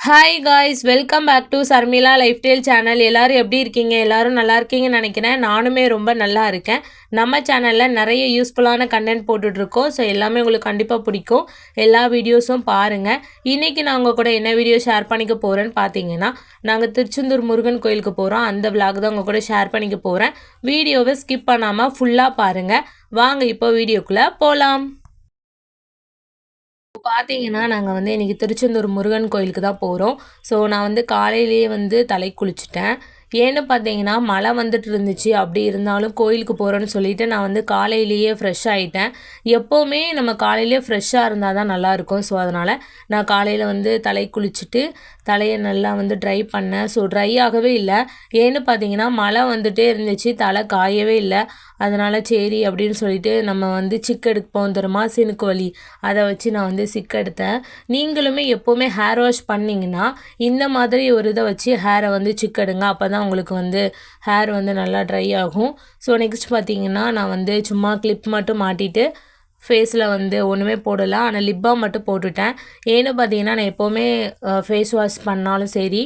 Hi guys welcome back to Sharmila lifestyle channel எல்லோரும் எப்படி இருக்கீங்க? எல்லோரும் நல்லா இருக்கீங்கன்னு நினைக்கிறேன். நானுமே ரொம்ப நல்லா இருக்கேன். நம்ம சேனலில் நிறைய யூஸ்ஃபுல்லான கண்டென்ட் போட்டுட்ருக்கோம். ஸோ எல்லாமே உங்களுக்கு கண்டிப்பாக பிடிக்கும். எல்லா வீடியோஸும் பாருங்கள் இன்றைக்கி நான் உங்கள் கூட என்ன வீடியோ ஷேர் பண்ணிக்க போகிறேன்னு பார்த்தீங்கன்னா நாங்கள் திருச்செந்தூர் முருகன் கோயிலுக்கு போகிறோம் அந்த விளாக் தான் உங்கள் கூட ஷேர் பண்ணிக்க போகிறேன் வீடியோவை ஸ்கிப் பண்ணாமல் ஃபுல்லாக பாருங்கள் வாங்க இப்போ வீடியோக்குள்ளே போகலாம் பார்த்தீங்கன்னா நாங்கள் வந்து இன்றைக்கி திருச்செந்தூர் முருகன் கோயிலுக்கு தான் போகிறோம் ஸோ நான் வந்து காலையிலேயே வந்து தலை குளிச்சுட்டேன். ஏன்னு பார்த்தீங்கன்னா மழை வந்துட்டு இருந்துச்சு. அப்படி இருந்தாலும் கோயிலுக்கு போகிறோன்னு சொல்லிட்டு நான் வந்து காலையிலேயே ஃப்ரெஷ் ஆகிட்டேன் எப்போவுமே நம்ம காலையிலேயே ஃப்ரெஷ்ஷாக இருந்தால் தான் நல்லாயிருக்கும் ஸோ அதனால் நான் காலையில் வந்து தலை குளிச்சுட்டு தலையை நல்லா வந்து ட்ரை பண்ணேன். ஸோ ட்ரை ஆகவே இல்லை. ஏன்னு பார்த்தீங்கன்னா மழை வந்துகிட்டே இருந்துச்சு. தலை காயவே இல்லை. அதனால் சரி அப்படின்னு சொல்லிட்டு நம்ம வந்து சிக் எடுப்போம் தெரியுமா சினுக்கு வலி. அதை வச்சு நான் வந்து சிக் எடுத்தேன். நீங்களுமே எப்போவுமே ஹேர் வாஷ் பண்ணிங்கன்னா இந்த மாதிரி ஒரு இதை வச்சு ஹேரை வந்து சிக் எடுங்க. அப்போ தான் உங்களுக்கு வந்து ஹேர் வந்து நல்லா ட்ரை ஆகும். ஸோ நெக்ஸ்ட் பார்த்தீங்கன்னா நான் வந்து சும்மா கிளிப் மட்டும் மாட்டிட்டு ஃபேஸில் வந்து ஒன்றுமே போடலை. ஆனால் லிப் பாம் மட்டும் போட்டுட்டேன். ஏன்னு பார்த்தீங்கன்னா நான் எப்போவுமே ஃபேஸ் வாஷ் பண்ணாலும் சரி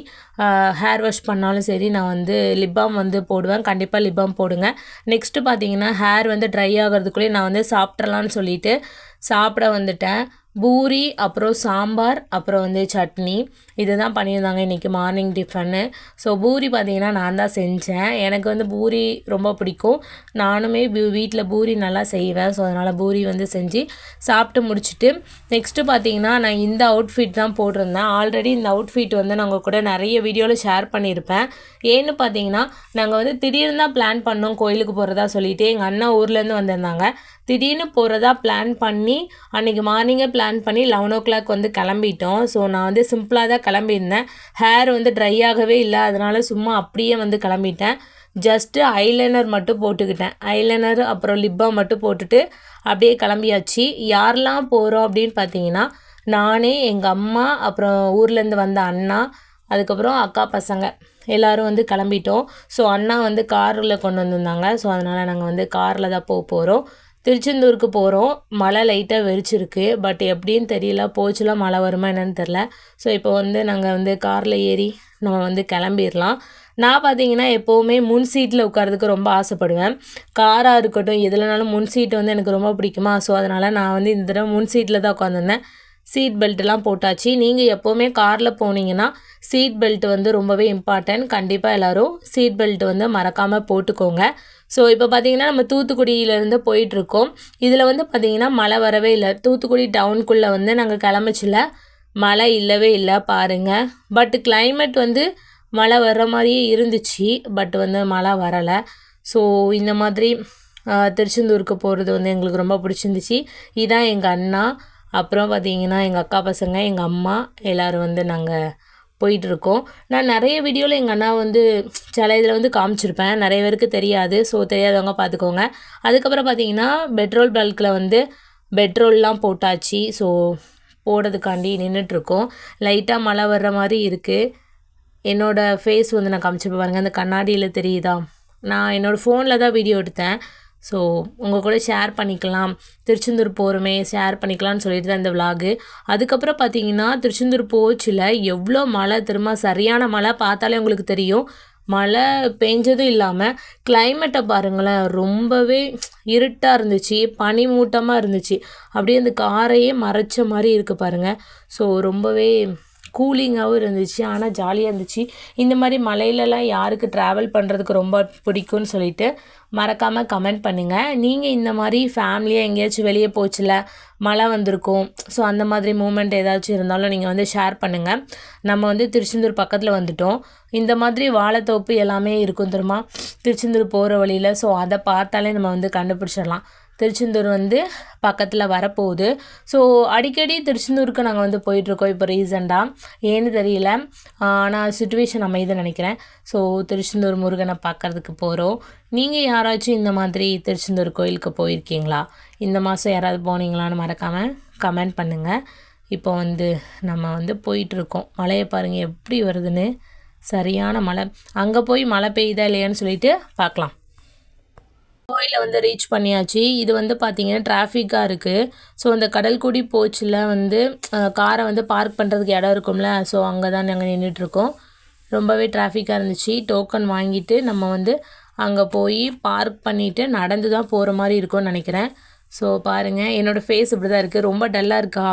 ஹேர் வாஷ் பண்ணாலும் சரி நான் வந்து லிப் பாம் வந்து போடுவேன். கண்டிப்பாக லிப் பாம் போடுங்க. நெக்ஸ்ட்டு பார்த்தீங்கன்னா ஹேர் வந்து ட்ரை ஆகிறதுக்குள்ளேயே நான் வந்து சாப்பிட்றலான்னு சொல்லிட்டு சாப்பிட வந்துட்டேன். பூரி அப்புறம் சாம்பார் அப்புறம் வந்து சட்னி. இது தான் பண்ணியிருந்தாங்க இன்றைக்கி மார்னிங் டிஃபனு ஸோ பூரி பார்த்திங்கன்னா நான் தான் செஞ்சேன். எனக்கு வந்து பூரி ரொம்ப பிடிக்கும். நானுமே வீட்டில் பூரி நல்லா செய்வேன். ஸோ அதனால் பூரி வந்து செஞ்சு சாப்பிட்டு முடிச்சுட்டு நெக்ஸ்ட்டு பார்த்திங்கன்னா நான் இந்த அவுட்ஃபிட் தான் போட்டிருந்தேன். ஆல்ரெடி இந்த அவுட்ஃபிட் வந்து நாங்கள் கூட நிறைய வீடியோவில் ஷேர் பண்ணியிருப்பேன். ஏன்னு பார்த்தீங்கன்னா நாங்கள் வந்து திடீர்னு தான் பிளான் பண்ணோம் கோயிலுக்கு போகிறதா சொல்லிவிட்டு எங்கள் அண்ணா ஊர்லேருந்து வந்திருந்தாங்க. திடீர்னு போகிறதா பிளான் பண்ணி அன்றைக்கி மார்னிங்கே பிளான் பண்ணி லெவன் ஓ கிளாக் வந்து கிளம்பிட்டோம். ஸோ நான் வந்து சிம்பிளாக தான் கிளம்பியிருந்தேன். ஹேர் வந்து ட்ரை ஆகவே இல்லை. அதனால் சும்மா அப்படியே வந்து கிளம்பிட்டேன். ஜஸ்ட்டு ஐலைனர் மட்டும் போட்டுக்கிட்டேன். ஐலைனர் அப்புறம் லிப்பா மட்டும் போட்டுட்டு அப்படியே கிளம்பியாச்சு. யாரெல்லாம் போகிறோம் அப்படின்னு பார்த்தீங்கன்னா நானே எங்கள் அம்மா அப்புறம் ஊர்லேருந்து வந்த அண்ணா அதுக்கப்புறம் அக்கா பசங்க எல்லோரும் வந்து கிளம்பிட்டோம். ஸோ அண்ணா வந்து காரில் கொண்டு வந்திருந்தாங்க. ஸோ அதனால் நாங்கள் வந்து காரில் தான் போக போகிறோம் திருச்செந்தூருக்கு போகிறோம் மழை லைட்டாக வெறிச்சிருக்கு பட் எப்படின்னு தெரியல. போச்சுலாம் மழை வருமா என்னன்னு தெரில ஸோ இப்போ வந்து நாங்கள் வந்து காரில் ஏறி நம்ம வந்து கிளம்பிடலாம். நான் பார்த்தீங்கன்னா எப்போவுமே முன் சீட்டில் உட்காரதுக்கு ரொம்ப ஆசைப்படுவேன். காராக இருக்கட்டும் எதுலனாலும் முன் சீட்டு வந்து எனக்கு ரொம்ப பிடிக்குமா? ஸோ அதனால் நான் வந்து இந்த தடவை முன் சீட்டில் தான் உட்காந்துருந்தேன் சீட் பெல்ட்லாம் போட்டாச்சு. நீங்கள் எப்போவுமே காரில் போனீங்கன்னா சீட் பெல்ட் வந்து ரொம்பவே இம்பார்ட்டன்ட் கண்டிப்பாக எல்லோரும் சீட் பெல்ட் வந்து மறக்காமல் போட்டுக்கோங்க. ஸோ இப்போ பார்த்தீங்கன்னா நம்ம தூத்துக்குடியிலேருந்து போயிட்டுருக்கோம். இதில் வந்து பார்த்திங்கன்னா மழை வரவே இல்லை. தூத்துக்குடி டவுனுக்குள்ளே வந்து நாங்கள் கிளம்பிச்சில்ல மழை இல்லவே இல்லை பாருங்கள் பட் கிளைமேட் வந்து மழை வர்ற மாதிரியே இருந்துச்சு. பட் வந்து மழை வரலை. ஸோ இந்த மாதிரி திருச்செந்தூருக்கு போகிறது வந்து எங்களுக்கு ரொம்ப பிடிச்சிருந்துச்சி. இதான் எங்கள் அண்ணா. அப்புறம் பார்த்திங்கன்னா எங்கள் அக்கா பசங்க எங்கள் அம்மா எல்லோரும் வந்து நாங்கள் போயிட்டுருக்கோம். நான் நிறைய வீடியோவில் எங்கள் அண்ணா வந்து சில இதில் வந்து காமிச்சிருப்பேன். நிறைய பேருக்கு தெரியாது. ஸோ தெரியாதவங்க பார்த்துக்கோங்க அதுக்கப்புறம் பார்த்தீங்கன்னா பெட்ரோல் பல்கில் வந்து பெட்ரோல்லாம் போட்டாச்சு. ஸோ போடுறதுக்காண்டி நின்றுட்டுருக்கோம் லைட்டாக மழை வர்ற மாதிரி இருக்குது என்னோடய ஃபேஸ் வந்து நான் காமிச்சிருப்பேன் பாருங்கள் அந்த கண்ணாடியில் தெரியுதா? நான் என்னோடய ஃபோனில் தான் வீடியோ எடுத்தேன். ஸோ உங்கள் கூட ஷேர் பண்ணிக்கலாம். திருச்செந்தூர் போகிறோமே ஷேர் பண்ணிக்கலாம்னு சொல்லிட்டு தான் இந்த விலாகு அதுக்கப்புறம் பார்த்தீங்கன்னா திருச்செந்தூர் போச்சில் எவ்வளோ மழை திரும்ப சரியான மழை பார்த்தாலே உங்களுக்கு தெரியும். மழை பெஞ்சதும் இல்லாமல் கிளைமேட்டை பாருங்களேன் ரொம்பவே இருட்டாக இருந்துச்சு பனி மூட்டமாக இருந்துச்சு. அப்படியே அந்த காரையே மறைச்ச மாதிரி இருக்குது பாருங்கள் ஸோ ரொம்பவே கூலிங்காகவும் இருந்துச்சு ஆனால் ஜாலியாக இருந்துச்சு. இந்த மாதிரி மலையிலலாம் யாருக்கு ட்ராவல் பண்ணுறதுக்கு ரொம்ப பிடிக்கும்னு சொல்லிட்டு மறக்காமல் கமெண்ட் பண்ணுங்கள் நீங்கள் இந்த மாதிரி ஃபேமிலியாக எங்கேயாச்சும் வெளியே போச்சுல மழை வந்திருக்கும் ஸோ அந்த மாதிரி மூமெண்ட் ஏதாச்சும் இருந்தாலும் நீங்கள் வந்து ஷேர் பண்ணுங்கள் நம்ம வந்து திருச்செந்தூர் பக்கத்தில் வந்துட்டோம். இந்த மாதிரி வாழைத்தோப்பு எல்லாமே இருக்கும் தெரியுமா? திருச்செந்தூர் போகிற வழியில் ஸோ அதை பார்த்தாலே நம்ம வந்து கண்டுபிடிச்சிடலாம். திருச்செந்தூர் வந்து பக்கத்தில் வரப்போகுது. ஸோ அடிக்கடி திருச்செந்தூருக்கு நாங்கள் வந்து போயிட்டுருக்கோம். இப்போ ரீசெண்டாக ஏன்னு தெரியல. ஆனால் சுச்சுவேஷன் அமைதுன்னு நினைக்கிறேன். ஸோ திருச்செந்தூர் முருகனை பார்க்குறதுக்கு போகிறோம் நீங்கள் யாராச்சும் இந்த மாதிரி திருச்செந்தூர் கோயிலுக்கு போயிருக்கீங்களா? இந்த மாதம் யாராவது போனீங்களான்னு மறக்காமல் கமெண்ட் பண்ணுங்கள் இப்போ வந்து நம்ம வந்து போயிட்டுருக்கோம். மழையை பாருங்கள் எப்படி வருதுன்னு. சரியான மழை. அங்கே போய் மழை பெய்யுதா இல்லையான்னு சொல்லிட்டு பார்க்கலாம். கோயிலை வந்து ரீச் பண்ணியாச்சு. இது வந்து பார்த்தீங்கன்னா டிராஃபிக்காக இருக்குது ஸோ அந்த கடல்குடி போச்சில் வந்து காரை வந்து பார்க் பண்ணுறதுக்கு இடம் இருக்கும்ல. ஸோ அங்கே தான் நாங்கள் நின்றுட்டுருக்கோம் ரொம்பவே டிராஃபிக்காக இருந்துச்சு. டோக்கன் வாங்கிட்டு நம்ம வந்து அங்கே போய் பார்க் பண்ணிவிட்டு நடந்து தான் போகிற மாதிரி இருக்கும்னு நினைக்கிறேன். ஸோ பாருங்கள் என்னோடய ஃபேஸ் இப்படி தான் இருக்குது ரொம்ப டல்லாக இருக்கா?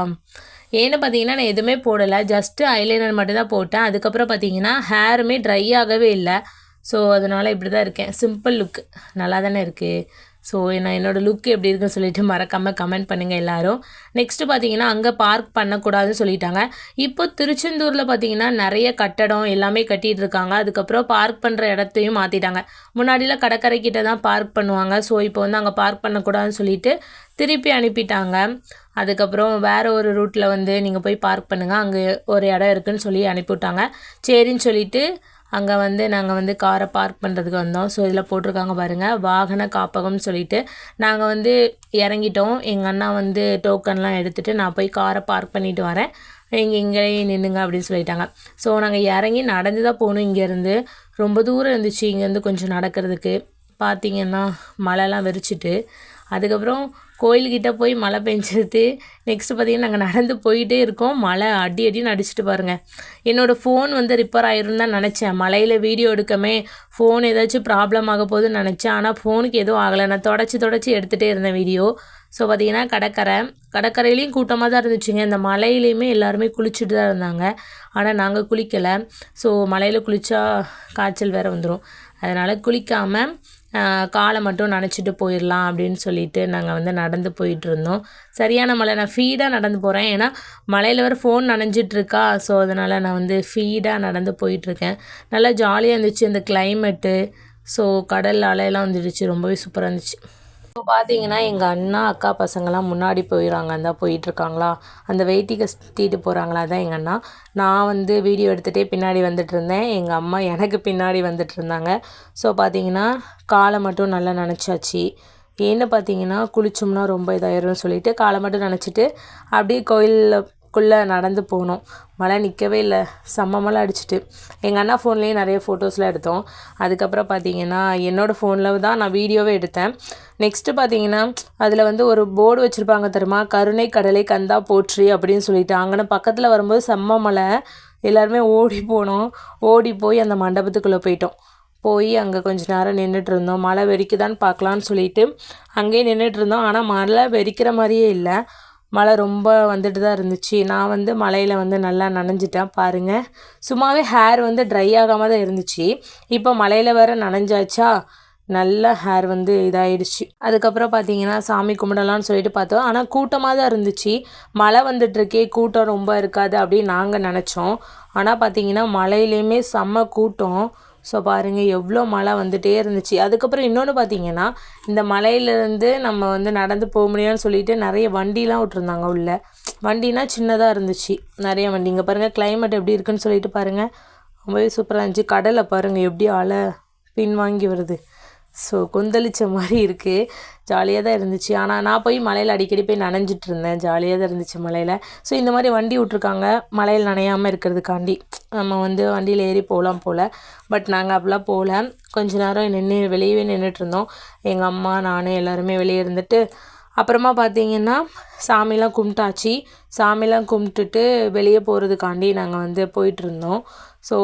ஏன்னு பார்த்தீங்கன்னா நான் எதுவுமே போடலை. ஜஸ்ட்டு ஐலைனர் மட்டும் தான் போட்டேன். அதுக்கப்புறம் பார்த்தீங்கன்னா ஹேருமே ட்ரை ஆகவே இல்லை. ஸோ அதனால் இப்படி தான் இருக்கேன். சிம்பிள் லுக் நல்லா தானே இருக்குது ஸோ நான் என்னோடய லுக் எப்படி இருக்குன்னு சொல்லிட்டு மறக்காமல் கமெண்ட் பண்ணுங்கள் எல்லோரும். நெக்ஸ்ட்டு பார்த்தீங்கன்னா அங்கே பார்க் பண்ணக்கூடாதுன்னு சொல்லிட்டாங்க. இப்போ திருச்செந்தூரில் பார்த்தீங்கன்னா நிறைய கட்டடம் எல்லாமே கட்டிகிட்டு இருக்காங்க. அதுக்கப்புறம் பார்க் பண்ணுற இடத்தையும் மாற்றிட்டாங்க முன்னாடியில் கடற்கரை கிட்ட தான் பார்க் பண்ணுவாங்க. ஸோ இப்போ வந்து அங்கே பார்க் பண்ணக்கூடாதுன்னு சொல்லிட்டு திருப்பி அனுப்பிட்டாங்க. அதுக்கப்புறம் வேறு ஒரு ரூட்டில் வந்து நீங்கள் போய் பார்க் பண்ணுங்கள் அங்கே ஒரு இடம் இருக்குதுன்னு சொல்லி அனுப்பிவிட்டாங்க. சரின்னு சொல்லிவிட்டு அங்கே வந்து நாங்கள் வந்து காரை பார்க் பண்ணுறதுக்கு வந்தோம். ஸோ இதில் போட்டிருக்காங்க பாருங்கள் வாகன காப்பகம்னு சொல்லிட்டு நாங்கள் வந்து இறங்கிட்டோம். எங்கள் அண்ணா வந்து டோக்கன்லாம் எடுத்துகிட்டு நான் போய் காரை பார்க் பண்ணிவிட்டு வரேன். இங்கே இங்கேயே நின்றுங்க அப்படின்னு சொல்லிட்டாங்க. ஸோ நாங்கள் இறங்கி நடந்து தான் போகணும் இங்கேருந்து. ரொம்ப தூரம் இருந்துச்சு இங்கேருந்து கொஞ்சம் நடக்கிறதுக்கு. பார்த்திங்கன்னா மழைலாம் வெறிச்சிட்டு அதுக்கப்புறம் கோயில்கிட்ட போய் மழை பெஞ்சது நெக்ஸ்ட்டு பார்த்திங்கன்னா நாங்கள் நடந்து போயிட்டே இருக்கோம். மழை அடி அடின்னு அடிச்சுட்டு பாருங்கள் என்னோடய ஃபோன் வந்து ரிப்பேர் ஆயிரும் தான் நினச்சேன். மழையில் வீடியோ எடுக்கமே ஃபோன் ஏதாச்சும் ப்ராப்ளம் ஆக போகுதுன்னு நினச்சேன். ஆனால் ஃபோனுக்கு எதுவும் ஆகலை. நான் தொடச்சி தொடச்சி எடுத்துகிட்டே இருந்தேன் வீடியோ ஸோ பார்த்திங்கன்னா கடற்கரை கடற்கரையிலையும் கூட்டமாக தான் இருந்துச்சுங்க. இந்த மலையிலையுமே எல்லாருமே குளிச்சுட்டு தான் இருந்தாங்க. ஆனால் நாங்கள் குளிக்கலை. ஸோ மலையில் குளித்தா காய்ச்சல் வேறு வந்துடும் அதனால் குளிக்காமல் காலை மட்டும் நனைச்சிட்டு போயிடலாம் அப்படின்னு சொல்லிட்டு நாங்கள் வந்து நடந்து போயிட்டுருந்தோம். சரியான மழை. நான் ஃபீடாக நடந்து போகிறேன் ஏன்னா மலையில் வர ஃபோன் நனைஞ்சிட்ருக்கா ஸோ அதனால் நான் வந்து ஃபீடாக நடந்து போயிட்டுருக்கேன். நல்லா ஜாலியாக இருந்துச்சு. இந்த கிளைமேட்டு ஸோ கடல் அலையெல்லாம் வந்துடுச்சு. ரொம்பவே சூப்பராக இருந்துச்சு. இப்போ பார்த்தீங்கன்னா எங்கள் அண்ணா அக்கா பசங்கள்லாம் முன்னாடி போயிடுறாங்க அந்த போயிட்டுருக்காங்களா? அந்த வெயிட்டிக்கை சுற்றிட்டு போகிறாங்களா தான் எங்கள் அண்ணா. நான் வந்து வீடியோ எடுத்துகிட்டே பின்னாடி வந்துட்டு இருந்தேன் எங்கள் அம்மா எனக்கு பின்னாடி வந்துட்டு இருந்தாங்க ஸோ பார்த்தீங்கன்னா காலை மட்டும் நல்லா நினச்சாச்சு. ஏன்னு பார்த்தீங்கன்னா குளிச்சோம்னா ரொம்ப இதாயிரும்னு சொல்லிட்டு காலை மட்டும் நினச்சிட்டு அப்படியே கோயிலில் குள்ளே நடந்து போனோம் மழை நிற்கவே இல்லை. செம்ம மழை அடிச்சிட்டு. எங்கள் அண்ணா ஃபோன்லேயும் நிறைய ஃபோட்டோஸ்லாம் எடுத்தோம். அதுக்கப்புறம் பார்த்தீங்கன்னா என்னோடய ஃபோனில் தான் நான் வீடியோவே எடுத்தேன். நெக்ஸ்ட்டு பார்த்தீங்கன்னா அதில் வந்து ஒரு போர்டு வச்சுருப்பாங்க தெரியுமா? கருணை கடலை கந்தா போற்றி அப்படின்னு சொல்லிட்டு. அங்கே பக்கத்தில் வரும்போது செம்ம மழை. எல்லாருமே ஓடி போனோம். ஓடி போய் அந்த மண்டபத்துக்குள்ளே போயிட்டோம். போய் அங்கே கொஞ்ச நேரம் நின்றுட்டு இருந்தோம். மழை வெறிக்குதான்னு பார்க்கலான்னு சொல்லிட்டு அங்கேயே நின்றுட்டு இருந்தோம். ஆனால் மழை வெறிக்கிற மாதிரியே இல்லை. மழை ரொம்ப வந்துட்டு தான் இருந்துச்சு. நான் வந்து மழையில் வந்து நல்லா நனைஞ்சிட்டேன் பாருங்கள் சும்மாவே ஹேர் வந்து ட்ரை ஆகாமல் தான் இருந்துச்சு. இப்போ மழையில் வேறு நனைஞ்சாச்சா? நல்ல ஹேர் வந்து இதாகிடுச்சு அதுக்கப்புறம் பார்த்தீங்கன்னா சாமி கும்பிடலான்னு சொல்லிட்டு பார்த்தோம். ஆனால் கூட்டமாக தான் இருந்துச்சு. மழை வந்துட்டுருக்கே கூட்டம் ரொம்ப இருக்காது அப்படின்னு நாங்கள் நினச்சோம். ஆனால் பார்த்தீங்கன்னா மழையிலையுமே செம்ம கூட்டம். ஸோ பாருங்கள் எவ்வளோ மழை வந்துகிட்டே இருந்துச்சு. அதுக்கப்புறம் இன்னொன்று பார்த்தீங்கன்னா இந்த மலையிலேருந்து நம்ம வந்து நடந்து போக முடியும்னு சொல்லிட்டு நிறைய வண்டிலாம் விட்ருந்தாங்க உள்ளே. வண்டினா சின்னதாக இருந்துச்சு. நிறைய வண்டி. இங்கே பாருங்கள் கிளைமேட் எப்படி இருக்குன்னு சொல்லிட்டு பாருங்கள் ரொம்பவே சூப்பராக இருந்துச்சு. கடலை பாருங்கள் எப்படி அலை பின் வாங்கி வருது. ஸோ கொந்தளிச்ச மாதிரி இருக்குது ஜாலியாக தான் இருந்துச்சு. ஆனால் நான் போய் மலையில் அடிக்கடி போய் நனைஞ்சிட்டு இருந்தேன். ஜாலியாக தான் இருந்துச்சு மலையில். ஸோ இந்த மாதிரி வண்டி விட்ருக்காங்க மலையில் நனையாமல் இருக்கிறதுக்காண்டி நம்ம வந்து வண்டியில் ஏறி போகலாம் போல். பட் நாங்கள் அப்படிலாம் போகல. கொஞ்ச நேரம் நின்று வெளியவே நின்றுட்டு இருந்தோம். எங்கள் அம்மா நான் எல்லாருமே வெளியே இருந்துட்டு அப்புறமா பார்த்தீங்கன்னா சாமிலாம் கும்பிட்டாச்சு. சாமிலாம் கும்பிட்டுட்டு வெளியே போகிறதுக்காண்டி நாங்கள் வந்து போயிட்டுருந்தோம் ஸோ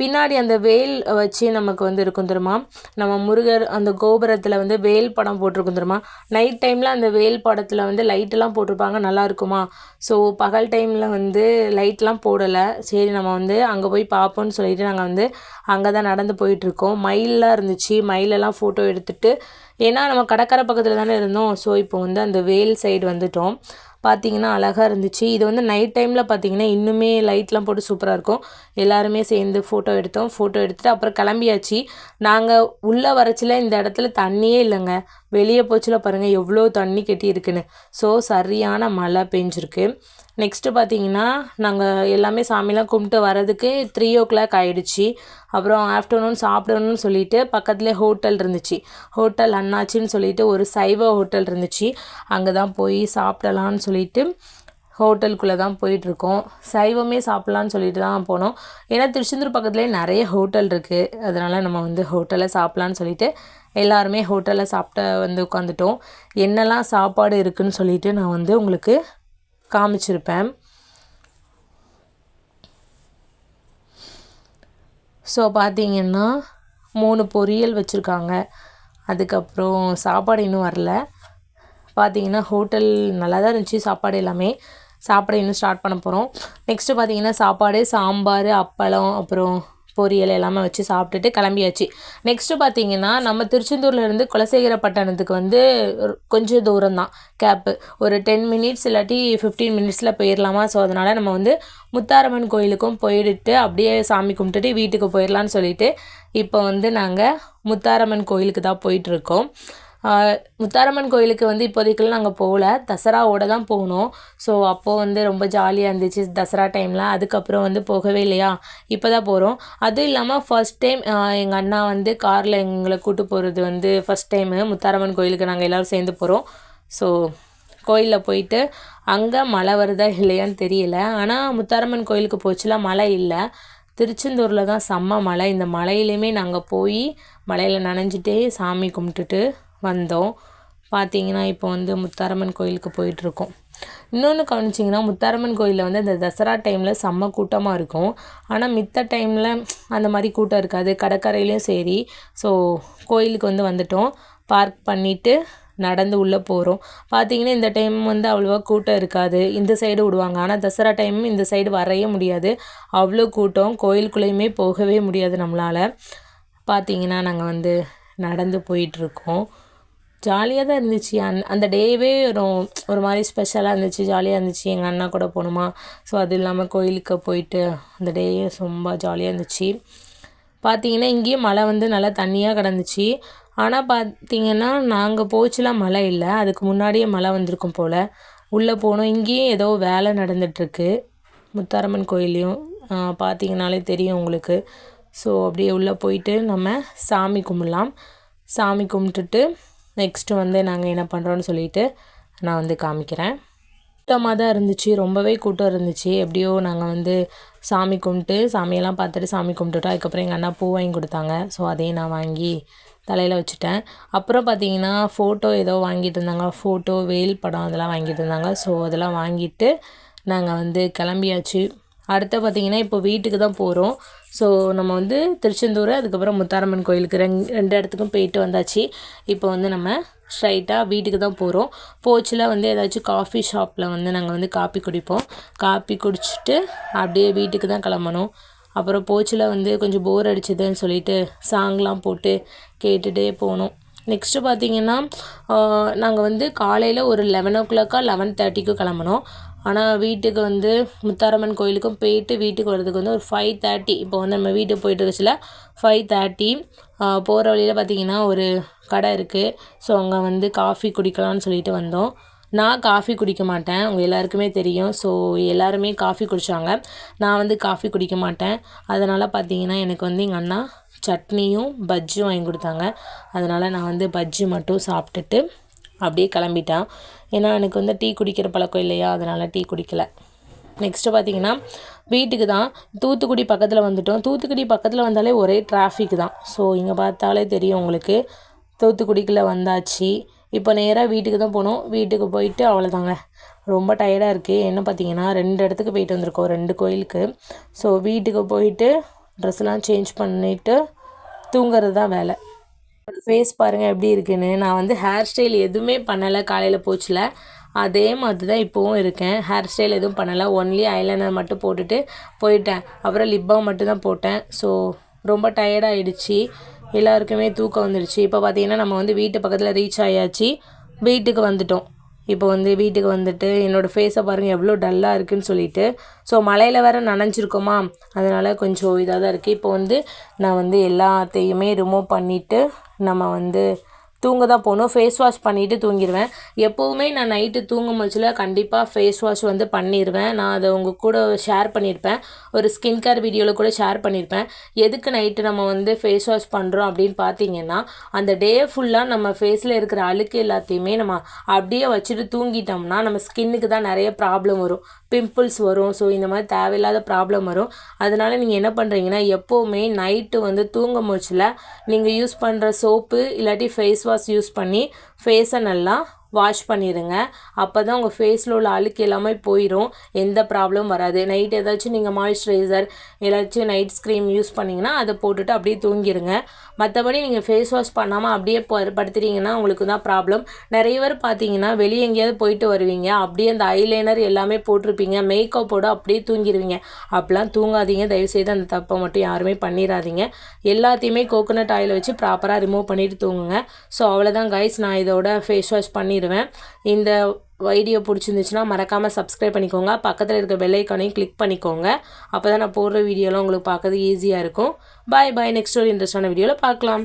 பின்னாடி அந்த வேல் வச்சு நமக்கு வந்து இருக்கும் தெரியுமா? நம்ம முருகர் அந்த கோபுரத்தில் வந்து வேல் படம் போட்டிருக்கும் தெரியுமா? நைட் டைமில் அந்த வேல் படத்தில் வந்து லைட்டெல்லாம் போட்டிருப்பாங்க நல்லா இருக்குமா? ஸோ பகல் டைமில் வந்து லைட்லாம் போடலை. சரி நம்ம வந்து அங்கே போய் பார்ப்போம்னு சொல்லிட்டு நாங்கள் வந்து அங்கே தான் நடந்து போயிட்டுருக்கோம். மயிலெலாம் இருந்துச்சு. மயிலெல்லாம் ஃபோட்டோ எடுத்துகிட்டு ஏன்னா நம்ம கடற்கரை பக்கத்தில் தானே இருந்தோம். ஸோ இப்போ வந்து அந்த வேல் சைடு வந்துட்டோம். பார்த்தீங்கன்னா அழகாக இருந்துச்சு. இது வந்து நைட் டைமில் பார்த்தீங்கன்னா இன்னுமே லைட்லாம் போட்டு சூப்பராக இருக்கும். எல்லாருமே சேர்ந்து ஃபோட்டோ எடுத்தோம். ஃபோட்டோ எடுத்துகிட்டு அப்புறம் கிளம்பியாச்சு. நாங்கள் உள்ளே வரச்சில இந்த இடத்துல தண்ணியே இல்லைங்க. வெளியே போச்சில் பாருங்கள் எவ்வளோ தண்ணி கட்டி இருக்குன்னு. ஸோ சரியான மழை பெஞ்சிருக்கு. நெக்ஸ்ட்டு பார்த்தீங்கன்னா நாங்கள் எல்லாமே சாமிலாம் கும்பிட்டு வரதுக்கு த்ரீ ஓ கிளாக் ஆகிடுச்சி அப்புறம் ஆஃப்டர்நூன் சாப்பிடணும்னு சொல்லிட்டு பக்கத்துலேயே ஹோட்டல் இருந்துச்சு. ஹோட்டல் அண்ணாச்சின்னு சொல்லிட்டு ஒரு சைவ ஹோட்டல் இருந்துச்சு. அங்கே தான் போய் சாப்பிடலான்னு சொல்லி சொல்லிட்டு ஹோட்டலுக்குள்ளே தான் போயிட்டுருக்கோம். சைவமே சாப்பிட்லான்னு சொல்லிட்டு தான் போனோம். ஏன்னா திருச்செந்தூர் பக்கத்துலேயே நிறைய ஹோட்டல் இருக்குது அதனால் நம்ம வந்து ஹோட்டலில் சாப்பிட்லான்னு சொல்லிட்டு எல்லாருமே ஹோட்டலில் சாப்பிட்ட வந்து உட்காந்துட்டோம் என்னெல்லாம் சாப்பாடு இருக்குதுன்னு சொல்லிட்டு நான் வந்து உங்களுக்கு காமிச்சிருப்பேன். ஸோ பார்த்தீங்கன்னா மூணு பொரியல் வச்சுருக்காங்க. அதுக்கப்புறம் சாப்பாடு இன்னும் வரல. பார்த்தீங்கன்னா ஹோட்டல் நல்லா தான் இருந்துச்சு சாப்பாடு எல்லாமே. சாப்பிட இன்னும் ஸ்டார்ட் பண்ண போகிறோம் நெக்ஸ்ட்டு பார்த்தீங்கன்னா சாப்பாடு சாம்பார் அப்பளம் அப்புறம் பொரியல் எல்லாமே வச்சு சாப்பிட்டுட்டு கிளம்பியாச்சு. நெக்ஸ்ட்டு பார்த்தீங்கன்னா நம்ம திருச்செந்தூர்லேருந்து குலசேகர பட்டணத்துக்கு வந்து கொஞ்சம் தூரம் தான் கேப்பு ஒரு டென் மினிட்ஸ் இல்லாட்டி ஃபிஃப்டீன் மினிட்ஸில் போயிடலாமா ஸோ அதனால் நம்ம வந்து முத்தாரம்மன் கோயிலுக்கும் போயிட்டு அப்படியே சாமி கும்பிட்டுட்டு வீட்டுக்கு போயிடலான்னு சொல்லிட்டு இப்போ வந்து நாங்கள் முத்தாரம்மன் கோயிலுக்கு தான் போயிட்டுருக்கோம் முத்தாரம்மன் கோயிலுக்கு வந்து இப்போதைக்குலாம் நாங்கள் போகல. தசராவோட தான் போனோம் ஸோ அப்போது வந்து ரொம்ப ஜாலியாக இருந்துச்சு தசரா டைமில் அதுக்கப்புறம் வந்து போகவே இல்லையா? இப்போ தான் போகிறோம் அதுவும் இல்லாமல் ஃபஸ்ட் டைம் எங்கள் அண்ணா வந்து காரில் எங்களை கூட்டு போகிறது வந்து ஃபஸ்ட் டைமு முத்தாரம்மன் கோயிலுக்கு நாங்கள் எல்லோரும் சேர்ந்து போகிறோம் ஸோ கோயிலில் போயிட்டு அங்கே மழை வருதா இல்லையான்னு தெரியல. ஆனால் முத்தாரம்மன் கோயிலுக்கு போச்சுலாம் மழை இல்லை. திருச்செந்தூரில் தான் செம்ம மழை. இந்த மலையிலையுமே நாங்கள் போய் மலையில் நனைஞ்சிட்டே சாமி கும்பிட்டுட்டு வந்தோம். பார்த்தீங்கன்னா இப்போ வந்து முத்தாரம்மன் கோயிலுக்கு போயிட்டுருக்கோம். இன்னொன்று கவனிச்சிங்கன்னா முத்தாரம்மன் கோயிலில் வந்து அந்த தசரா டைமில் செம்ம கூட்டமாக இருக்கும். ஆனால் மித்த டைமில் அந்த மாதிரி கூட்டம் இருக்காது. கடற்கரையிலையும் சரி. ஸோ கோயிலுக்கு வந்து வந்துட்டோம். பார்க் பண்ணிவிட்டு நடந்து உள்ளே போகிறோம் பார்த்தீங்கன்னா இந்த டைம் வந்து அவ்வளோவா கூட்டம் இருக்காது. இந்த சைடு விடுவாங்க. ஆனால் தசரா டைம் இந்த சைடு வரைய முடியாது. அவ்வளோ கூட்டம். கோயிலுக்குள்ளேயுமே போகவே முடியாது நம்மளால். பார்த்தீங்கன்னா நாங்கள் வந்து நடந்து போயிட்டுருக்கோம். ஜாலியாக தான் இருந்துச்சு. அந் அந்த டேவே ஒரு ஒரு மாதிரி ஸ்பெஷலாக இருந்துச்சு. ஜாலியாக இருந்துச்சு. எங்கள் அண்ணா கூட போகணுமா ஸோ அது இல்லாமல் கோயிலுக்கு போயிட்டு அந்த டேயே ரொம்ப ஜாலியாக இருந்துச்சு. பார்த்தீங்கன்னா இங்கேயும் மழை வந்து நல்லா தண்ணியாக கிடந்துச்சு. ஆனால் பார்த்தீங்கன்னா நாங்கள் போச்சுலாம் மழை இல்லை. அதுக்கு முன்னாடியே மழை வந்திருக்கும் போல். உள்ளே போனோம். இங்கேயும் ஏதோ வேலை நடந்துகிட்ருக்கு முத்தாரம்மன் கோயிலையும் பார்த்தீங்கனாலே தெரியும் உங்களுக்கு. ஸோ அப்படியே உள்ளே போயிட்டு நம்ம சாமி கும்பிடலாம். சாமி கும்பிட்டுட்டு நெக்ஸ்ட்டு வந்து நாங்கள் என்ன பண்ணுறோன்னு சொல்லிட்டு நான் வந்து காமிக்கிறேன். கூட்டமாக தான் இருந்துச்சு ரொம்பவே கூட்டம் இருந்துச்சு. எப்படியோ நாங்கள் வந்து சாமி கும்பிட்டு சாமியெல்லாம் பார்த்துட்டு சாமி கும்பிட்டுட்டோம். அதுக்கப்புறம் எங்கள் அண்ணா பூ வாங்கி கொடுத்தாங்க. ஸோ அதையும் நான் வாங்கி தலையில் வச்சுட்டேன். அப்புறம் பார்த்தீங்கன்னா ஃபோட்டோ ஏதோ வாங்கிட்டு இருந்தாங்க. ஃபோட்டோ வெயில் படம் அதெல்லாம் வாங்கிட்டு இருந்தாங்க. ஸோ அதெல்லாம் வாங்கிட்டு நாங்கள் வந்து கிளம்பியாச்சு. அடுத்து பார்த்திங்கன்னா இப்போ வீட்டுக்கு தான் போகிறோம் ஸோ நம்ம வந்து திருச்செந்தூர் அதுக்கப்புறம் முத்தாரம்மன் கோயிலுக்கு ரெங் ரெண்டு இடத்துக்கும் போயிட்டு வந்தாச்சு. இப்போ வந்து நம்ம ஸ்ட்ரைட்டாக வீட்டுக்கு தான் போகிறோம் போச்சில் வந்து ஏதாச்சும் காஃபி ஷாப்பில் வந்து நாங்கள் வந்து காப்பி குடிப்போம். காப்பி குடிச்சிட்டு அப்படியே வீட்டுக்கு தான் கிளம்பணும். அப்புறம் போச்சில் வந்து கொஞ்சம் போர் அடிச்சதுன்னு சொல்லிட்டு சாங்லாம் போட்டு கேட்டுகிட்டே போனோம் நெக்ஸ்ட்டு பார்த்திங்கன்னா நாங்கள் வந்து காலையில் ஒரு லெவன் ஓ கிளாக்கா லெவன் தேர்ட்டிக்கு கிளம்புனோம். ஆனால் வீட்டுக்கு வந்து முத்தாரம்மன் கோயிலுக்கும் போயிட்டு வீட்டுக்கு வரதுக்கு வந்து ஒரு ஃபைவ் தேர்ட்டி இப்போ வந்து நம்ம வீட்டுக்கு போயிட்டு இருக்கச்சில ஃபைவ் தேர்ட்டி போகிற வழியில் பார்த்திங்கன்னா ஒரு கடை இருக்குது ஸோ அங்கே வந்து காஃபி குடிக்கலாம்னு சொல்லிட்டு வந்தோம். நான் காஃபி குடிக்க மாட்டேன். உங்கள் எல்லாருக்குமே தெரியும். ஸோ எல்லாருமே காஃபி குடித்தாங்க நான் வந்து காஃபி குடிக்க மாட்டேன். அதனால் பார்த்தீங்கன்னா எனக்கு வந்து எங்கள் அண்ணா சட்னியும் பஜ்ஜியும் வாங்கி கொடுத்தாங்க. அதனால் நான் வந்து பஜ்ஜி மட்டும் சாப்பிட்டுட்டு அப்படியே கிளம்பிட்டான். ஏன்னா எனக்கு வந்து டீ குடிக்கிற பழக்கம் இல்லையா? அதனால் டீ குடிக்கலை. நெக்ஸ்ட்டு பார்த்திங்கன்னா வீட்டுக்கு தான் தூத்துக்குடி பக்கத்தில் வந்துட்டோம். தூத்துக்குடி பக்கத்தில் வந்தாலே ஒரே டிராஃபிக் தான். ஸோ இங்கே பார்த்தாலே தெரியும் உங்களுக்கு. தூத்துக்குடிக்குள்ளே வந்தாச்சு. இப்போ நேராக வீட்டுக்கு தான் போகணும் வீட்டுக்கு போயிட்டு அவ்வளோதாங்க ரொம்ப டயர்டாக இருக்குது என்ன பார்த்தீங்கன்னா ரெண்டு இடத்துக்கு போயிட்டு வந்திருக்கோம். ரெண்டு கோயிலுக்கு. ஸோ வீட்டுக்கு போயிட்டு ட்ரெஸ்லாம் சேஞ்ச் பண்ணிவிட்டு தூங்குறது தான் வேலை. ஃபேஸ் பாருங்கள் எப்படி இருக்குன்னு. நான் வந்து ஹேர் ஸ்டைல் எதுவுமே பண்ணலை காலையில் போச்சில். அதே மாதிரி தான் இப்போவும் இருக்கேன். ஹேர் ஸ்டைல் எதுவும் பண்ணலை. ஒன்லி ஐலைனர் மட்டும் போட்டுட்டு போயிட்டேன். அப்புறம் லிப் பாம் மட்டும் தான் போட்டேன். ஸோ ரொம்ப டயர்டாகிடுச்சு எல்லாருக்குமே தூக்கம் வந்துடுச்சு. இப்போ பார்த்தீங்கன்னா நம்ம வந்து வீட்டு பக்கத்தில் ரீச் ஆயாச்சு. வீட்டுக்கு வந்துட்டோம். இப்போ வந்து வீட்டுக்கு வந்துட்டு என்னோடய ஃபேஸை பாருங்கள் எவ்வளோ டல்லாக இருக்குதுன்னு சொல்லிட்டு. ஸோ மழையில் வேறு நனைஞ்சிருக்கோமா? அதனால் கொஞ்சம் இதாக தான் இருக்குது இப்போ வந்து நான் வந்து எல்லாத்தையுமே ரிமூவ் பண்ணிவிட்டு நம்ம வந்து தூங்க தான் போகணும். ஃபேஸ் வாஷ் பண்ணிவிட்டு தூங்கிடுவேன் எப்போவுமே நான் நைட்டு தூங்கும் முச்சில் கண்டிப்பாக ஃபேஸ் வாஷ் வந்து பண்ணிடுவேன் நான் அதை உங்கள் கூட ஷேர் பண்ணியிருப்பேன் ஒரு ஸ்கின் கேர் வீடியோவில் கூட ஷேர் பண்ணியிருப்பேன் எதுக்கு நைட்டு நம்ம வந்து ஃபேஸ் வாஷ் பண்ணுறோம் அப்படின்னு பார்த்தீங்கன்னா அந்த டே ஃபுல்லாக நம்ம ஃபேஸில் இருக்கிற அழுக்கு எல்லாத்தையுமே நம்ம அப்படியே வச்சுட்டு தூங்கிட்டோம்னா நம்ம ஸ்கின்னுக்கு தான் நிறைய ப்ராப்ளம் வரும். பிம்பிள்ஸ் வரும். ஸோ இந்த மாதிரி தேவையில்லாத ப்ராப்ளம் வரும். அதனால் நீங்கள் என்ன பண்ணுறீங்கன்னா எப்போவுமே நைட்டு வந்து தூங்க முச்சில் நீங்கள் யூஸ் பண்ணுற சோப்பு இல்லாட்டி ஃபேஸ் வாஷ் யூஸ் பண்ணி ஃபேஸை நல்லா வாஷ் பண்ணிடுங்க. அப்போ தான் உங்கள் ஃபேஸில் உள்ள அழுக்கு எல்லாமே போயிடும் எந்த ப்ராப்ளம் வராது. நைட் ஏதாச்சும் நீங்கள் மாய்ஸ்சரைசர் ஏதாச்சும் நைட் ஸ்க்ரீம் யூஸ் பண்ணிங்கன்னா அதை போட்டுட்டு அப்படியே தூங்கிடுங்க. மற்றபடி நீங்கள் ஃபேஸ் வாஷ் பண்ணாமல் அப்படியே படுத்துட்டீங்கன்னா உங்களுக்கு தான் ப்ராப்ளம் நிறைய பேர் பார்த்தீங்கன்னா வெளியே எங்கேயாவது போயிட்டு வருவீங்க. அப்படியே அந்த ஐலைனர் எல்லாமே போட்டிருப்பீங்க. மேக்கப்போடு அப்படியே தூங்கிடுவீங்க அப்படிலாம் தூங்காதீங்க. தயவுசெய்து அந்த தப்பை மட்டும் யாருமே பண்ணிடாதீங்க எல்லாத்தையுமே கோகோனட் ஆயில் வச்சு ப்ராப்பராக ரிமூவ் பண்ணிவிட்டு தூங்குங்க. ஸோ அவ்வளோதான் கைஸ் நான் இதோட ஃபேஸ் வாஷ் பண்ணிடுவேன் இந்த வீடியோ பிடிச்சிருந்துச்சுன்னா மறக்காமல் சப்ஸ்கிரைப் பண்ணிக்கோங்க. பக்கத்தில் இருக்க பெல்லைக்கானையும் கிளிக் பண்ணிக்கோங்க. அப்போ தான் நான் போடுற வீடியோலாம் உங்களுக்கு பார்க்கறது ஈஸியாக இருக்கும். பாய் பாய் நெக்ஸ்ட் ஒரு இன்ட்ரெஸ்டான வீடியோவில் பார்க்கலாம்.